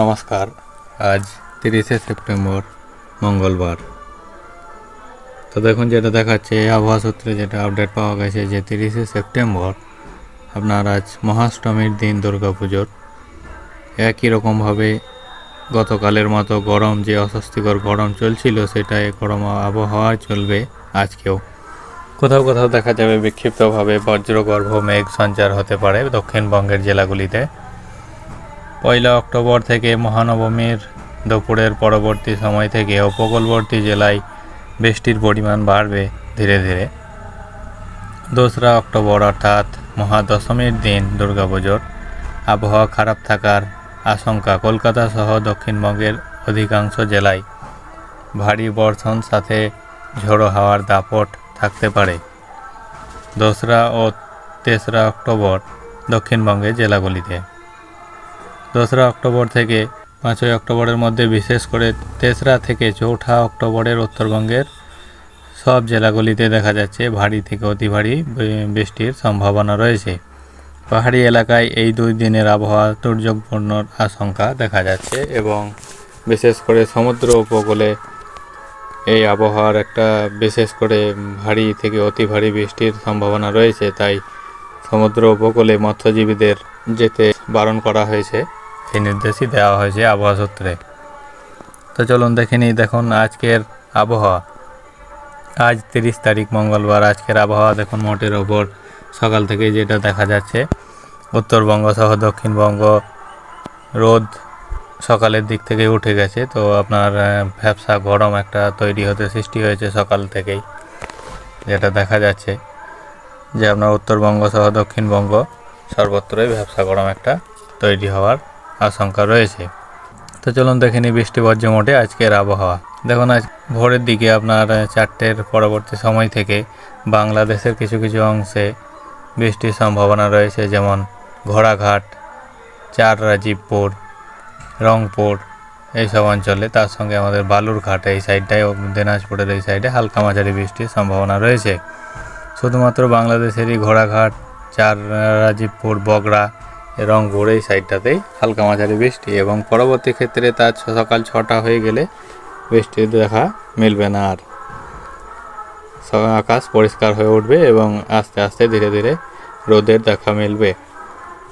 নমস্কার। আজ তিরিশে সেপ্টেম্বর, মঙ্গলবার। তো দেখুন, যেটা দেখাচ্ছে আবহাওয়া সূত্রে যেটা আপডেট পাওয়া গেছে যে তিরিশে সেপ্টেম্বর আপনার আজ মহাষ্টমীর দিন দুর্গাপুজোর একই রকমভাবে গতকালের মতো গরম, যে অস্বস্তিকর গরম চলছিল সেটা গরম আবহাওয়া চলবে আজকেও। কোথাও কোথাও দেখা যাবে বিক্ষিপ্তভাবে বজ্রগর্ভ মেঘ সঞ্চার হতে পারে দক্ষিণবঙ্গের জেলাগুলিতে। পয়লা অক্টোবর থেকে মহানবমীর দুপুরের পরবর্তী সময় থেকে উপকূলবর্তী জেলায় বৃষ্টির পরিমাণ বাড়বে ধীরে ধীরে। দোসরা অক্টোবর অর্থাৎ মহাদশমীর দিন দুর্গাপুজোর। আবহাওয়া খারাপ থাকার আশঙ্কা কলকাতা সহ দক্ষিণবঙ্গের অধিকাংশ জেলায়। ভারী বর্ষণ সাথে ঝোড়ো হাওয়ার দাপট থাকতে পারে। দোসরা ও তেসরা অক্টোবর দক্ষিণবঙ্গের জেলাগুলিতে। দোসরা অক্টোবর থেকে পাঁচই অক্টোবরের মধ্যে, বিশেষ করে তেসরা থেকে চৌঠা অক্টোবরের উত্তরবঙ্গের সব জেলাগুলিতে দেখা যাচ্ছে ভারী থেকে অতি ভারী বৃষ্টির সম্ভাবনা রয়েছে। পাহাড়ি এলাকায় এই দুই দিনের আবহাওয়া দুর্যোগপূর্ণ আশঙ্কা দেখা যাচ্ছে এবং বিশেষ করে সমুদ্র উপকূলে এই আবহাওয়ার একটা বিশেষ করে ভারী থেকে অতি ভারী বৃষ্টির সম্ভাবনা রয়েছে। তাই সমুদ্র উপকূলে মৎস্যজীবীদের যেতে বারণ করা হয়েছে। এই নির্দেশই দেওয়া হয়েছে আবহাওয়া সূত্রে। তো চলুন দেখে নিই দেখুন আজকের আবহাওয়া। আজ তিরিশ তারিখ মঙ্গলবার আজকের আবহাওয়া দেখুন মোটের ওপর। সকাল থেকে যেটা দেখা যাচ্ছে উত্তরবঙ্গ সহ দক্ষিণবঙ্গ রোদ সকালের দিক থেকে উঠে গেছে। তো আপনার আহ, ভ্যাবসা গরম একটা তৈরি হতে সৃষ্টি হয়েছে সকাল থেকেই যেটা দেখা যাচ্ছে যে আপনার উত্তরবঙ্গ সহ দক্ষিণবঙ্গ সর্বত্রই ভ্যাবসা গরম একটা তৈরি হওয়ার আশঙ্কা রয়েছে। তো চলুন দেখে নিই বৃষ্টি বর্জ্য মোটে আজকের আবহাওয়া। দেখুন আজ ভোরের দিকে আপনার চারটের পরবর্তী সময় থেকে বাংলাদেশের কিছু কিছু অংশে বৃষ্টির সম্ভাবনা রয়েছে, যেমন ঘোড়াঘাট চার রাজীবপুর রংপুর এইসব অঞ্চলে। তার সঙ্গে আমাদের বালুরঘাট এই সাইডটায় দিনাজপুরের এই সাইডে হালকা মাঝারি বৃষ্টির সম্ভাবনা রয়েছে। শুধুমাত্র বাংলাদেশেরই ঘোড়াঘাট চার রাজীবপুর বগড়া এ রংপুর এই সাইডটাতেই হালকা মাঝারি বৃষ্টি এবং পরবর্তী ক্ষেত্রে তার সকাল ছটা হয়ে গেলে বৃষ্টির দেখা মিলবে না আর। আকাশ পরিষ্কার হয়ে উঠবে এবং আস্তে আস্তে ধীরে ধীরে রোদের দেখা মিলবে।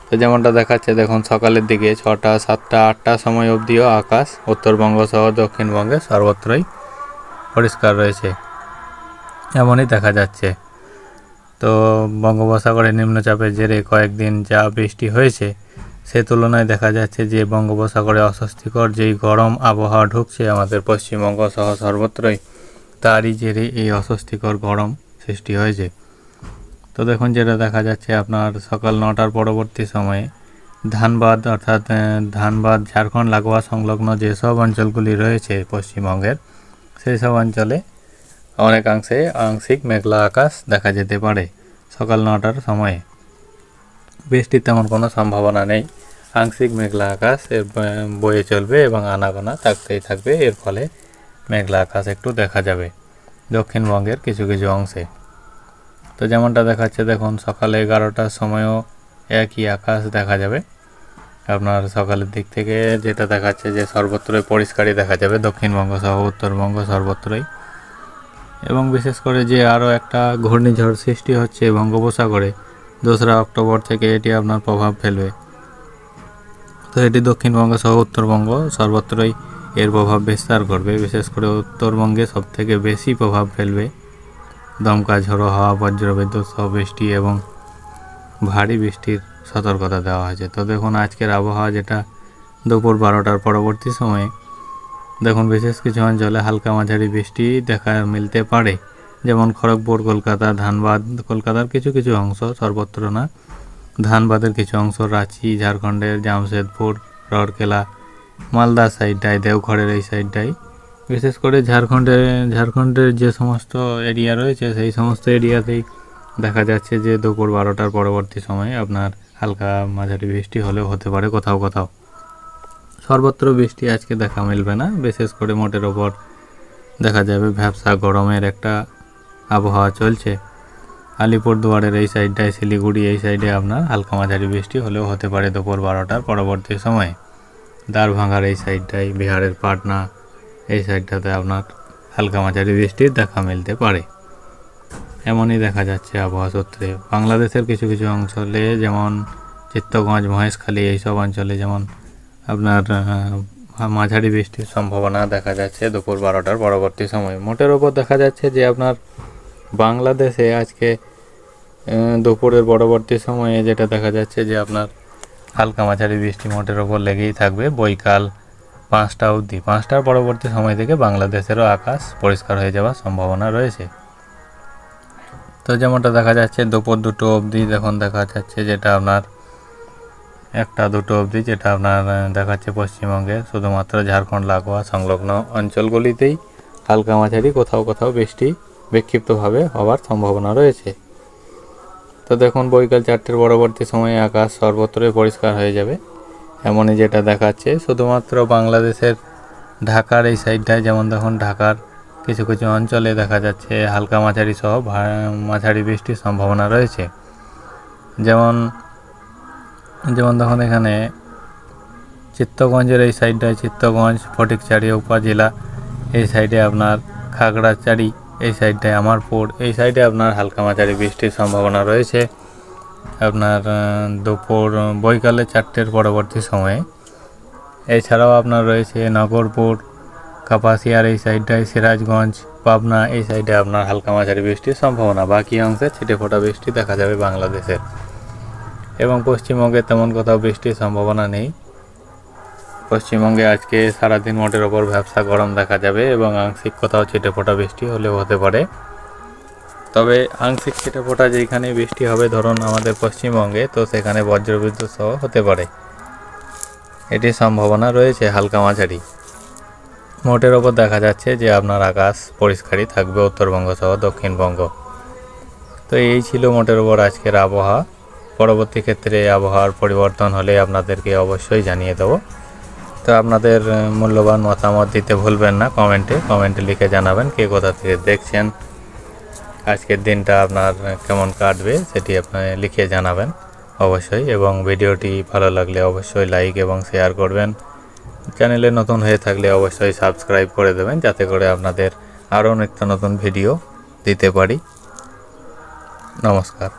তো যেমনটা দেখাচ্ছে, দেখুন সকালের দিকে ছটা, সাতটা, আটটা সময় অবধিও আকাশ উত্তরবঙ্গ সহ দক্ষিণবঙ্গে সর্বত্রই পরিষ্কার রয়েছে। এমনই দেখা যাচ্ছে। তো বঙ্গোপসাগরে নিম্নচাপের জেরে কয়েকদিন যা বৃষ্টি হয়েছে, সে তুলনায় দেখা যাচ্ছে যে বঙ্গোপসাগরে অস্বস্তিকর যেই গরম আবহাওয়া ঢুকছে আমাদের পশ্চিমবঙ্গ সহ সর্বত্রই, তারই জেরে এই অস্বস্তিকর গরম সৃষ্টি হয়েছে। তো দেখুন, যেটা দেখা যাচ্ছে আপনার সকাল নটার পরবর্তী সময়ে, ধানবাদ অর্থাৎ ধানবাদ, ঝাড়খণ্ড, লাগোয়া সংলগ্ন যেসব অঞ্চলগুলি রয়েছে পশ্চিমবঙ্গের, সেই সব অঞ্চলে অনেকাংশে আংশিক মেঘলা আকাশ দেখা যেতে পারে সকাল নটার সময়ে। বৃষ্টির তেমন কোনো সম্ভাবনা নেই। আংশিক মেঘলা আকাশ বয়ে চলবে এবং আনাগোনা থাকতেই থাকবে। এর ফলে মেঘলা আকাশ একটু দেখা যাবে দক্ষিণবঙ্গের কিছু কিছু অংশে। তো যেমনটা দেখাচ্ছে দেখুন, সকালে এগারোটার সময়ও একই আকাশ দেখা যাবে। আপনার সকালের দিক থেকে যেটা দেখাচ্ছে যে সর্বত্রই পরিষ্কারই দেখা যাবে। দক্ষিণবঙ্গ সহ উত্তরবঙ্গ সর্বত্রই। এবং বিশেষ করে যে আরও একটা ঘূর্ণিঝড় সৃষ্টি হচ্ছে বঙ্গোপসাগরে, দোসরা অক্টোবর থেকে এটি আপনার প্রভাব ফেলবে। তো এটি দক্ষিণবঙ্গ সহ উত্তরবঙ্গ সর্বত্রই এর প্রভাব বিস্তার করবে, বিশেষ করে উত্তরবঙ্গে সবথেকে বেশি প্রভাব ফেলবে। দমকা ঝোড়ো হাওয়া, বজ্রবিদ্যুৎ সহ বৃষ্টি এবং ভারী বৃষ্টির সতর্কতা দেওয়া হয়েছে। তো দেখুন, আজকের আবহাওয়া যেটা দুপুর বারোটার পরবর্তী সময়ে দেখুন, বিশেষ কিছু অঞ্চলে হালকা মাঝারি বৃষ্টি দেখা মিলতে পারে। যেমন খড়গপুর, কলকাতা, ধানবাদ, কলকাতার কিছু কিছু অংশ সর্বত্র না। ধানবাদের কিছু অংশ রাঁচি, ঝাড়খণ্ডের জামশেদপুর, রড়কেলা, মালদা সাইডটায় দেওঘরের এই সাইডটাই। বিশেষ করে ঝাড়খণ্ডে, ঝাড়খণ্ডের যে সমস্ত এরিয়া রয়েছে, সেই সমস্ত এরিয়াতেই দেখা যাচ্ছে যে দুপুর বারোটার পরবর্তী সময়ে আপনার হালকা মাঝারি বৃষ্টি হলেও হতে পারে কোথাও কোথাও। সর্বত্র বৃষ্টি আজকে দেখা মিলবে না। বিশেষ করে মোটের ওপর দেখা যাবে ভ্যাবসা গরমের একটা আবহাওয়া চলছে। আলিপুরদুয়ারের এই সাইডটায়, শিলিগুড়ি এই সাইডে আপনার হালকা মাঝারি বৃষ্টি হলেও হতে পারে দুপুর বারোটার পরবর্তী সময়ে। দারভাঙ্গার এই সাইডটায়, বিহারের পাটনা এই সাইডটাতে আপনার হালকা মাঝারি বৃষ্টির দেখা মিলতে পারে। এমনই দেখা যাচ্ছে আবহাওয়া সূত্রে। বাংলাদেশের কিছু কিছু অঞ্চলে যেমন চিত্তগঞ্জ, মহেশখালী এইসব অঞ্চলে যেমন আপনার মাঝারি বৃষ্টির সম্ভাবনা দেখা যাচ্ছে দুপুর বারোটার পরবর্তী সময়। মোটের ওপর দেখা যাচ্ছে যে আপনার বাংলাদেশে আজকে দুপুরের পরবর্তী সময়ে যেটা দেখা যাচ্ছে যে আপনার হালকা মাঝারি বৃষ্টি মোটের ওপর লেগেই থাকবে। বৈকাল পাঁচটা অবধি। পাঁচটার পরবর্তী সময় থেকে বাংলাদেশেরও আকাশ পরিষ্কার হয়ে যাওয়ার সম্ভাবনা রয়েছে। তো যেমনটা দেখা যাচ্ছে, দুপুর দুটো অবধি যখন দেখা যাচ্ছে যেটা আপনার একটা দুটো অবধি যেটা আপনার দেখাচ্ছে পশ্চিমবঙ্গে, শুধুমাত্র ঝাড়খণ্ড, লাগোয়া সংলগ্ন অঞ্চলগুলিতেই হালকা মাঝারি, কোথাও কোথাও বৃষ্টি বিক্ষিপ্তভাবে হওয়ার সম্ভাবনা রয়েছে। তো দেখুন, বৈকাল চারটের পরবর্তী সময়ে আকাশ সর্বত্রই পরিষ্কার হয়ে যাবে। এমনই যেটা দেখাচ্ছে, শুধুমাত্র বাংলাদেশের ঢাকার এই সাইডটায়, যেমন দেখুন, ঢাকার কিছু কিছু অঞ্চলে দেখা যাচ্ছে হালকা মাঝারি সহ মাঝারি বৃষ্টির সম্ভাবনা রয়েছে। যেমন যেমন দেখুন এখানে চিত্তগঞ্জের এই সাইডটায় চিত্তগঞ্জ ফটিকচারি উপজেলা, এই সাইডে আপনার খাগড়াচারি এই সাইডটায় আমারপুর, এই সাইডে আপনার হালকা মাঝারি বৃষ্টির সম্ভাবনা রয়েছে। আপনার দুপুর, বৈকালে চারটের পরবর্তী সময়ে। এছাড়াও আপনার রয়েছে নগরপুর, কাপাসিয়ার এই সাইডটায় সিরাজগঞ্জ, পাবনা, এই সাইডে আপনার হালকা মাঝারি বৃষ্টির সম্ভাবনা। বাকি অংশে ছিটে ফোটা বৃষ্টি দেখা যাবে বাংলাদেশের। এবং পশ্চিমবঙ্গে তেমন কোথাও বৃষ্টির সম্ভাবনা নেই। পশ্চিমবঙ্গে আজকে সারাদিন মোটের ওপর ব্যবসা গরম দেখা যাবে এবং আংশিক কোথাও ছিটে ফোটা বৃষ্টি হলেও হতে পারে। তবে আংশিক ছিটে ফোটা যেখানে বৃষ্টি হবে, ধরুন আমাদের পশ্চিমবঙ্গে, তো সেখানে বজ্রবিদ্যুৎ সহ হতে পারে। এটির সম্ভাবনা রয়েছে হালকা মাঝারি। মোটের ওপর দেখা যাচ্ছে যে আপনার আকাশ পরিষ্কারই থাকবে উত্তরবঙ্গ সহ দক্ষিণবঙ্গ। তো এই ছিল মোটের ওপর আজকের আবহাওয়া। পরবর্তী ক্ষেত্রে আবহাওয়ার পরিবর্তন হলে আপনাদেরকে অবশ্যই জানিয়ে দেবো। তো আপনাদের মূল্যবান মতামত দিতে ভুলবেন না কমেন্টে। কমেন্টে লিখে জানাবেন কে কোথা থেকে দেখছেন। আজকের দিনটা আপনার কেমন কাটবে সেটি আপনি লিখে জানাবেন অবশ্যই। এবং ভিডিওটি ভালো লাগলে অবশ্যই লাইক এবং শেয়ার করবেন। চ্যানেলে নতুন হয়ে থাকলে অবশ্যই সাবস্ক্রাইব করে দেবেন যাতে করে আপনাদের আরও নিত্য নতুন ভিডিও দিতে পারি। নমস্কার।